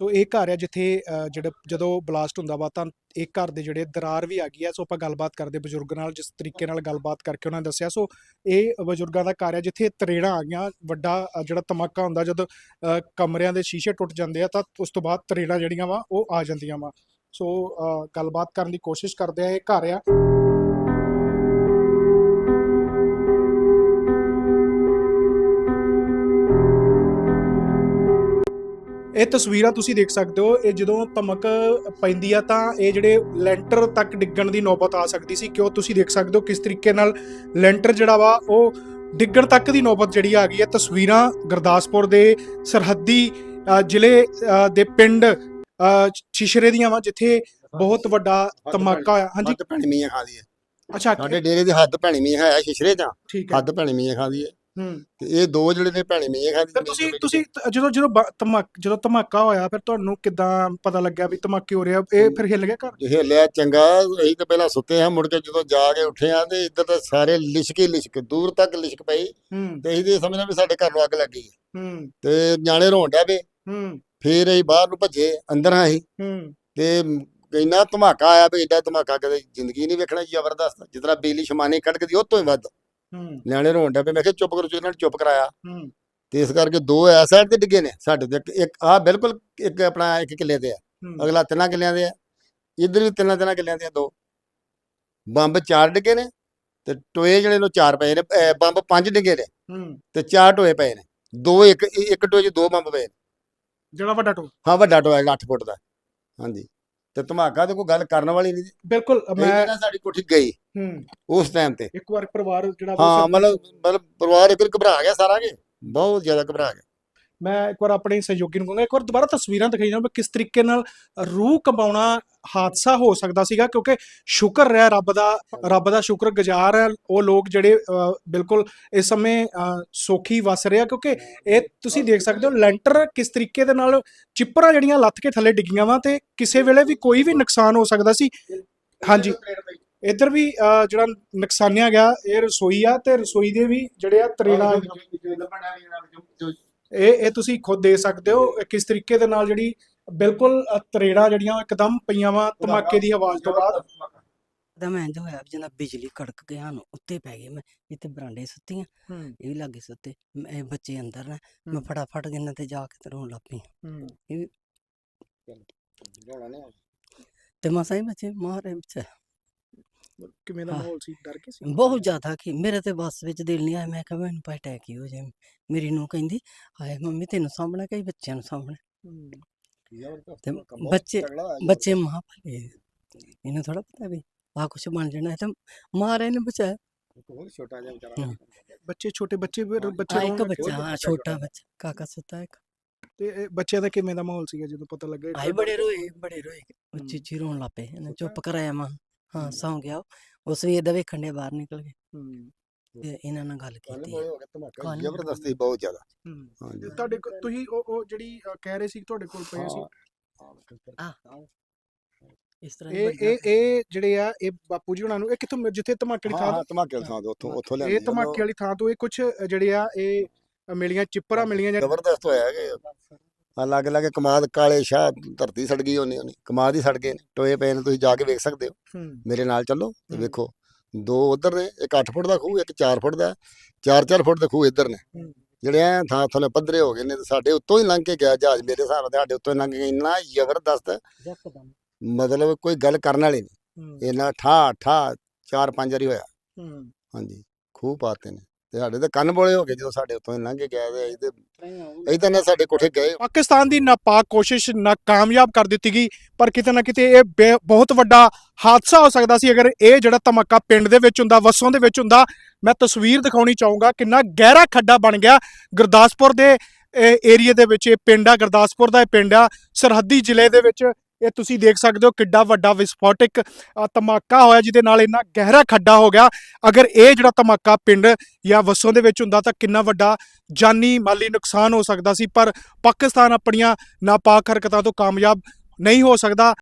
ਸੋ ਇਹ ਘਰ ਆ ਜਿੱਥੇ ਅ, ਜਿਹੜਾ ਜਦੋਂ ਬਲਾਸਟ ਹੁੰਦਾ ਵਾ ਤਾਂ ਇਹ ਘਰ ਦੇ ਜਿਹੜੇ ਦਰਾਰ ਵੀ ਆ ਗਈ ਹੈ ਸੋ ਆਪਾਂ ਗੱਲਬਾਤ ਕਰਦੇ ਬਜ਼ੁਰਗ ਨਾਲ ਜਿਸ ਤਰੀਕੇ ਨਾਲ ਗੱਲਬਾਤ ਕਰਕੇ ਉਹਨਾਂ ਨੇ ਦੱਸਿਆ। ਸੋ ਇਹ ਬਜ਼ੁਰਗਾਂ ਦਾ ਘਰ ਆ ਜਿੱਥੇ ਤਰੇੜਾਂ ਆ ਗਈਆਂ ਵੱਡਾ ਜਿਹੜਾ ਧਮਾਕਾ ਹੁੰਦਾ ਜਦੋਂ ਕਮਰਿਆਂ ਦੇ ਸ਼ੀਸ਼ੇ ਟੁੱਟ ਜਾਂਦੇ ਆ ਤਾਂ ਉਸ ਤੋਂ ਬਾਅਦ ਤਰੇੜਾਂ ਜਿਹੜੀਆਂ ਵਾ ਉਹ ਆ ਜਾਂਦੀਆਂ ਵਾ। ਸੋ ਗੱਲਬਾਤ ਕਰਨ ਦੀ ਕੋਸ਼ਿਸ਼ ਕਰਦੇ ਆ ਇਹ ਘਰ ਆ। ਇਹ ਤਸਵੀਰਾਂ ਤੁਸੀਂ ਦੇਖ ਸਕਦੇ ਹੋ ਇਹ ਜਦੋਂ ਧਮਕ ਪੈਂਦੀ ਆ ਤਾਂ ਇਹ ਜਿਹੜੇ ਲੈਂਟਰ ਤੱਕ ਡਿੱਗਣ ਦੀ ਨੌਬਤ ਆ ਸਕਦੀ ਸੀ। ਕਿਉਂ? ਤੁਸੀਂ ਦੇਖ ਸਕਦੇ ਹੋ ਕਿਸ ਤਰੀਕੇ ਨਾਲ ਲੈਂਟਰ ਜਿਹੜਾ ਵਾ ਉਹ ਡਿੱਗਣ ਤੱਕ ਦੀ ਨੌਬਤ ਜਿਹੜੀ ਆ ਗਈ ਹੈ। ਤਸਵੀਰਾਂ ਗੁਰਦਾਸਪੁਰ ਦੇ ਸਰਹੱਦੀ ਜ਼ਿਲ੍ਹੇ ਦੇ ਪਿੰਡ ਅ, ਸ਼ਿਸ਼ਰੇ ਦੀਆਂ ਵਾ ਜਿੱਥੇ ਬਹੁਤ ਵੱਡਾ ਧਮਾਕਾ ਹੋਇਆ। ਹਾਂਜੀ। ਹੱਦ ਭੈਣੀ ਮੀਆਂ ਖਾਦੀ ਹੈ। ਅੱਛਾ ਸਾਡੇ ਡੇਰੇ ਦੀ ਹੱਦ ਭੈਣੀ ਮੀਆਂ ਹੈ ਠੀਕ ਹੈ। ਹੱਦ ਭੈਣੀ ਮੀਆਂ ਖਾਦੀ ਹੈ ਹੂੰ। ਤੇ ਇਹ ਦੋ ਜਿਹੜੇ ਨੇ ਭੈਣੀ ਮੀਆਂ ਖਾਦੀ ਫਿਰ ਤੁਸੀਂ ਤੁਸੀਂ ਤ- ਜਦੋਂ ਜਦੋਂ ਬ- ਧਮਾਕ ਜਦੋਂ ਧਮਾਕਾ ਹੋਇਆ ਫਿਰ ਤੁਹਾਨੂੰ ਕਿਦਾਂ ਪਤਾ ਲੱਗਿਆ ਵੀ ਧਮਾਕੇ ਹੋ ਰਿਹਾ ਇਹ ਫਿਰ ਹਿੱਲ ਗਿਆ ਘਰ? ਇਹ ਲਿਆ ਚੰਗਾ। ਅਸੀਂ ਤਾਂ ਪਹਿਲਾਂ ਸੁੱਤੇ ਹਾਂ ਮੁੜ ਕੇ ਜਦੋਂ ਜਾ ਕੇ ਉੱਠੇ ਆ ਤੇ ਇੱਧਰ ਤਾਂ ਸਾਰੇ ਲਿਸ਼ਕੇ ਲਿਸ਼ਕ ਦੂਰ ਤੱਕ ਲਿਸ਼ਕ ਪਈ। ਹੂੰ। ਤੇ ਅਸੀਂ ਤੇ ਸਮਝਿਆ ਵੀ ਸਾਡੇ ਘਰ ਨੂੰ ਅੱਗ ਲੱਗੀ ਹੈ। ਹੂੰ। ਤੇ ਨਿਆਣੇ ਰੋਣ ਡਿਆ ਪਏ। ਹੂੰ। ਫੇਰ ਅਸੀਂ ਬਾਹਰ ਨੂੰ ਭੱਜੇ ਅੰਦਰ ਆ ਅਸੀਂ। ਹੂੰ। ਤੇ ਇੰਨਾ ਧਮਾਕਾ ਆਇਆ ਵੀ ਏਡਾ ਧਮਾਕਾ ਕਦੇ ਜ਼ਿੰਦਗੀ ਨਹੀਂ ਵੇਖਣਾ ਜ਼ਬਰਦਸਤ। ਜਿਸ ਤਰ੍ਹਾਂ ਬਿਜਲੀ ਸ਼ਮਾਨੀ ਕੜਕਦੀ ਉਹ ਤੋਂ ਹੀ ਵੱਧ। ਹੂੰ ਨਿਆਣੇ ਰੋਣ ਪਏ ਮੈਂ ਕਿਹਾ ਚੁੱਪ ਕਰੋ ਜੀ ਇਹਨਾਂ ਨੇ ਚੁੱਪ ਕਰਾਇਆ। ਹੂੰ। ਤੇ ਇਸ ਕਰਕੇ ਦੋ ਐ ਸਾਈਡ ਤੇ ਡਿੱਗੇ ਨੇ ਸਾਡੇ ਤੇ। ਇੱਕ- ਆ ਬਿਲਕੁਲ ਇੱਕ ਆਪਣਾ ਇੱਕ ਕਿੱਲੇ ਤੇ ਆ। ਅਗਲਾ ਤਿੰਨਾਂ ਕਿੱਲਿਆਂ ਦੇ ਆ। ਇਧਰ ਵੀ ਤਿੰਨਾਂ ਤਿੰਨਾਂ ਕਿੱਲਿਆਂ ਦੇ ਆ ਦੋ। ਬੰਬ ਚਾਰ ਡਿੱਗੇ ਨੇ ਤੇ ਟੋਏ ਜਿਹੜੇ ਨੂੰ ਚਾਰ ਪਏ ਨੇ। ਬੰਬ ਪੰਜ ਡਿੱਗੇ ਨੇ ਹੂੰ। ਤੇ ਚਾਰ ਟੋਏ ਪਏ ਨੇ। ਦੋ ਇੱਕ ਇੱਕ ਟੋਏ 'ਚ ਦੋ ਬੰਬ ਪਏ ਨੇ। ਜਿਹੜਾ ਵੱਡਾ ਟੋ ਹਾਂ ਵੱਡਾ ਟੋਆ 8 ਫੁੱਟ ਦਾ। ਹਾਂਜੀ। ਤੇ ਧਮਾਕਾ ਤੇ ਕੋਈ ਗੱਲ ਕਰਨ ਵਾਲੀ ਨਹੀਂ ਬਿਲਕੁਲ ਮੈਂ ਸਾਡੀ ਕੋਠੀ ਗਈ। ਹੂੰ। ਉਸ ਟਾਈਮ ਤੇ। ਇੱਕ ਵਾਰ ਪਰਿਵਾਰ ਜਿਹੜਾ ਹਾਂ ਮਤਲਬ ਮਤਲਬ ਪਰਿਵਾਰ ਇੱਕ ਵਾਰੀ ਘਬਰਾ ਗਿਆ ਸਾਰਾ ਕੇ ਬਹੁਤ ਜ਼ਿਆਦਾ ਘਬਰਾ ਗਿਆ। ਮੈਂ ਇੱਕ ਵਾਰ ਆਪਣੇ ਸਹਿਯੋਗੀ ਨੂੰ ਕਹਾਂਗਾ ਇੱਕ ਵਾਰ ਦੁਬਾਰਾ ਤਸਵੀਰਾਂ ਦਿਖਾਈ ਜਾਣ ਕਿਸ ਤਰੀਕੇ ਨਾਲ ਰੂਹ ਕੰਬਾਉਣਾ ਹਾਦਸਾ ਹੋ ਸਕਦਾ ਸੀਗਾ ਕਿਉਂਕਿ ਸ਼ੁਕਰ ਰਿਹਾ ਰੱਬ ਦਾ ਰੱਬ ਦਾ ਸ਼ੁਕਰ ਗੁਜ਼ਾਰ ਹੈ ਉਹ ਲੋਕ ਜਿਹੜੇ ਬਿਲਕੁਲ ਇਸ ਸਮੇਂ ਸੌਖੀ ਵਸ ਰਿਹਾ ਕਿਉਂਕਿ ਇਹ ਤੁਸੀਂ ਦੇਖ ਸਕਦੇ ਹੋ ਲੈਂਟਰ ਕਿਸ ਤਰੀਕੇ ਦੇ ਨਾਲ ਚਿੱਪਰਾਂ ਜਿਹੜੀਆਂ ਲੱਥ ਕੇ ਥੱਲੇ ਡਿੱਗੀਆਂ ਵਾ ਤੇ ਕਿਸੇ ਵੇਲੇ ਵੀ ਕੋਈ ਵੀ ਨੁਕਸਾਨ ਹੋ ਸਕਦਾ ਸੀ। ਹਾਂਜੀ। ਇੱਧਰ ਵੀ ਜਿਹੜਾ ਨੁਕਸਾਨਿਆ ਗਿਆ ਇਹ ਰਸੋਈ ਆ ਤੇ ਰਸੋਈ ਦੇ ਵੀ ਜਿਹੜੇ ਆ ਤਰੇੜਾਂ ਇਹ ਇਹ ਤੁਸੀਂ ਖੁਦ ਦੇ ਸਕਦੇ ਹੋ ਇਹ ਕਿਸ ਤਰੀਕੇ ਦੇ ਨਾਲ ਜਿਹੜੀ ਬਿਲਕੁਲ ਅ, ਤਰੇੜਾਂ ਜਿਹੜੀਆਂ ਉਹ ਇੱਕਦਮ ਪਈਆਂ ਵਾ ਧਮਾਕੇ ਦੀ ਆਵਾਜ਼ ਤੋਂ ਬਾਅਦ। ਦਾ ਮੈਂ ਇੰਝ ਹੋਇਆ ਵੀ ਜਿੰਨਾ ਬਿਜਲੀ ਕੜਕ ਕੇ ਸਾਨੂੰ ਉੱਤੇ ਪੈ ਗਏ ਮੈਂ ਇੱਥੇ ਬਰਾਂਡੇ ਸੁੱਤੀ ਆਂ ਇਹ ਵੀ ਲਾਗੇ ਸੁੱਤੇ ਮੈਂ- ਇਹ ਬੱਚੇ ਅੰਦਰ ਨੇ ਮੈਂ ਹੂੰ। ਫਟਾਫਟ ਇਹਨਾਂ ਤੇ ਜਾ ਕੇ ਤੇ ਰੋਣ ਲੱਗ ਪਈ ਤੇ ਮਸਾਂ ਹੀ ਬੱਚੇ ਮਾਰੇ ਵਿੱਚ ਕਿਵੇਂ ਦਾ ਹਾਂ। ਮਾਹੌਲ ਸੀ ਡਰ ਕੇ ਸੀ। ਬਹੁਤ ਜ਼ਿਆਦਾ ਕਿ ਮੇਰੇ ਤੇ ਬੱਸ ਵਿੱਚ ਦਿਲ ਨਹੀਂ ਆਇਆ। ਮੈਂ ਕਿਹਾ ਮੈਨੂੰ ਭਾਈ ਅਟੈਕ ਹੀ ਹੋ ਜਾਏ। ਮੇਰੀ ਨੂੰ ਕਹਿੰਦੀ ਹਾਏ ਮੰਮੀ ਤੈਨੂੰ ਸਾਹਮਣੇ ਕਈ ਬੱਚਿਆਂ ਨੂੰ ਸਾਹਮਣੇ ਤੇ ਬੱਚੇ ਬੱਚੇ ਮਾਂ ਭਲੇ ਇਹਨੂੰ ਥੋੜਾ ਪਤਾ ਵੀ ਆ ਕੁਛ ਬਣ ਜਾਣਾ। ਹੈ ਤੇ ਮਾਰੇ ਨੇ ਬਚਾਇਆ। ਛੋਟਾ ਜਿਹਾ ਵਿਚਾਰਾ ਹੂੰ। ਬੱਚੇ ਛੋਟੇ ਬੱਚੇ ਵੀ ਰ- ਬੱਚੇ ਆ ਇੱਕ ਰੋਣ ਲੱਗੇ। ਬੱਚਾ ਹਾਂ ਛੋਟਾ ਬੱਚਾ ਕਾਕਾ ਸੁੱਤਾ ਇੱਕ। ਤੇ ਇਹ ਬੱਚਿਆਂ ਦਾ ਕਿਵੇਂ ਦਾ ਮਾਹੌਲ ਸੀਗਾ ਜਦੋਂ ਪਤਾ ਲੱਗਾ ਆਏ ਬੜੇ ਰੋਏ ਬੜੇ ਰੋਏ। ਉੱਚੀ ਉੱਚੀ ਰੋਣ ਲੱਪੇ ਇਹਨੇ ਚੁੱਪ ਕਰਾਇਆ ਮਾਂ। ਹਾਂ ਸੌਂ ਗਿਆ ਉਹ। ਉਸ ਸਵੇਰ ਦਾ ਵੇਖਣ ਦੇ ਬਾਹਰ ਨਿਕਲ ਗਏ ਹੂੰ, ਤੇ ਇਹਨਾਂ ਨਾਲ ਗੱਲ ਕੀਤੀ ਹੋ। ਧਮਾਕਾ ਜ਼ਬਰਦਸਤੀ ਬਹੁਤ ਜ਼ਿਆਦਾ। ਹੂੰ। ਹਾਂਜੀ ਤੁਹਾਡੇ ਕੋਲ ਤੁਸੀਂ ਉਹ ਉਹ ਜਿਹੜੀ ਅ, ਕਹਿ ਰਹੇ ਸੀ ਕਿ ਤੁਹਾਡੇ ਕੋਲ ਪਏ ਸੀ? ਇਸ ਤਰ੍ਹਾਂ ਹੀ ਇਹ ਵੱਡਾ- ਇਹ ਇਹ ਜਿਹੜੇ ਆ ਇਹ ਬਾਪੂ ਜੀ ਉਹਨਾਂ ਨੂੰ ਇਹ ਕਿੱਥੋਂ ਜਿੱਥੇ ਧਮਾਕੇ ਵਾਲੀ ਹਾਂ ਥਾਂ ਹਾਂ ਧਮਾਕੇ ਵਾਲੀ ਥਾਂ ਤੋਂ ਉੱਥੋਂ ਉੱਥੋਂ ਇਹ ਲਿਆਂਦੀ ਧਮਾਕੇ ਵਾਲੀ ਥਾਂ ਤੋਂ ਇਹ ਕੁਝ ਜਿਹੜੇ ਆ ਇਹ ਅ, ਮਿਲੀਆਂ ਚਿੱਪਰਾਂ ਮਿਲੀਆਂ ਜਿਹੜੀਆਂ- ਜ਼ਬਰਦਸਤ ਹੋਇਆ ਕਿ ਅਲੱਗ ਅਲੱਗ ਕਮਾਦ ਕਾਲੇ ਸ਼ਾਹ ਧਰਤੀ ਸੜ ਗਈ ਉਹਨੇ ਉਹਨੇ ਕਮਾਦ ਹੀ ਸੜ ਗਏ ਨੇ। ਟੋਏ ਪਏ ਨੇ ਤੁਸੀਂ ਜਾ ਕੇ ਵੇਖ ਸਕਦੇ ਹੋ। ਮੇਰੇ ਨਾਲ ਚੱਲੋ ਤੇ। ਵੇਖੋ। ਦੋ ਉਧਰ ਨੇ ਇੱਕ 8 ਫੁੱਟ ਦਾ ਖੂਹ ਇੱਕ 4 ਫੁੱਟ ਦਾ। 4-4 ਫੁੱਟ ਦੇ ਖੂਹ ਇੱਧਰ ਨੇ। ਜਿਹੜੇ ਐ ਥਾਂ ਥੱਲੇ ਪੱਧਰੇ ਹੋ ਗਏ ਨੇ ਤੇ ਸਾਡੇ ਉੱਤੋਂ ਹੀ ਲੰਘ ਕੇ ਗਿਆ ਜਹਾਜ਼। ਮੇਰੇ ਹਿਸਾਬ ਨਾਲ ਸਾਡੇ ਉੱਤੋਂ ਹੀ ਲੰਘ ਗਿਆ। ਇੰਨਾ ਜ਼ਬਰਦਸਤ ਮਤਲਬ ਕੋਈ ਗੱਲ ਕਰਨ ਵਾਲੀ ਨਹੀਂ। ਇੰਨਾ ਠਾ ਠਾ ਚਾਰ ਪੰਜ ਵਾਰੀ ਹੋਇਆ। ਹਾਂਜੀ। ਖੂਹ ਪਾਤੇ ਨੇ। ਤੇ ਸਾਡੇ ਤੇ ਕੰਨ ਬੋਲੇ ਹੋ ਗਏ ਜਦੋਂ ਸਾਡੇ ਉੱਤੋਂ ਲੰਘ ਕੇ ਗਿਆ ਤੇ ਅਸੀਂ ਤੇ ਅਸੀਂ ਤਾਂ ਨਾ ਸਾਡੇ ਕੋਠੇ ਗਏ। ਪਾਕਿਸਤਾਨ ਦੀ ਨਾਪਾਕ ਕੋਸ਼ਿਸ਼ ਨਾਕਾਮਯਾਬ ਕਰ ਦਿੱਤੀ ਗਈ ਪਰ ਕਿਤੇ ਨਾ ਕਿਤੇ ਇਹ ਬੇ- ਬਹੁਤ ਵੱਡਾ ਹਾਦਸਾ ਹੋ ਸਕਦਾ ਸੀ ਅਗਰ ਇਹ ਜਿਹੜਾ ਧਮਾਕਾ ਪਿੰਡ ਦੇ ਵਿੱਚ ਹੁੰਦਾ ਵਸੋਂ ਦੇ ਵਿੱਚ ਹੁੰਦਾ ਮੈਂ ਤਸਵੀਰ ਦਿਖਾਉਣੀ ਚਾਹੂੰਗਾ ਕਿੰਨਾ ਗਹਿਰਾ ਖੱਡਾ ਬਣ ਗਿਆ। ਗੁਰਦਾਸਪੁਰ ਦੇ ਏਰੀਆ ਦੇ ਵਿੱਚ ਇਹ ਪਿੰਡ ਆ ਗੁਰਦਾਸਪੁਰ ਦਾ ਇਹ ਪਿੰਡ ਆ ਸਰਹੱਦੀ ਜ਼ਿਲ੍ਹੇ ਦੇ ਵਿੱਚ ਇਹ ਤੁਸੀਂ ਦੇਖ ਸਕਦੇ ਹੋ ਕਿੱਡਾ ਵੱਡਾ ਵਿਸਫੋਟਿਕ ਧਮਾਕਾ ਹੋਇਆ ਜਿਹਦੇ ਨਾਲ ਇੰਨਾ ਗਹਿਰਾ ਖੱਡਾ ਹੋ ਗਿਆ। ਅਗਰ ਇਹ ਜਿਹੜਾ ਧਮਾਕਾ ਪਿੰਡ ਜਾਂ ਵਸੋਂ ਦੇ ਵਿੱਚ ਹੁੰਦਾ ਤਾਂ ਕਿੰਨਾ ਵੱਡਾ ਜਾਨੀ ਮਾਲੀ ਨੁਕਸਾਨ ਹੋ ਸਕਦਾ ਸੀ, ਪਰ ਪਾਕਿਸਤਾਨ ਆਪਣੀਆਂ ਨਾਪਾਕ ਹਰਕਤਾਂ ਤੋਂ ਕਾਮਯਾਬ ਨਹੀਂ ਹੋ ਸਕਦਾ।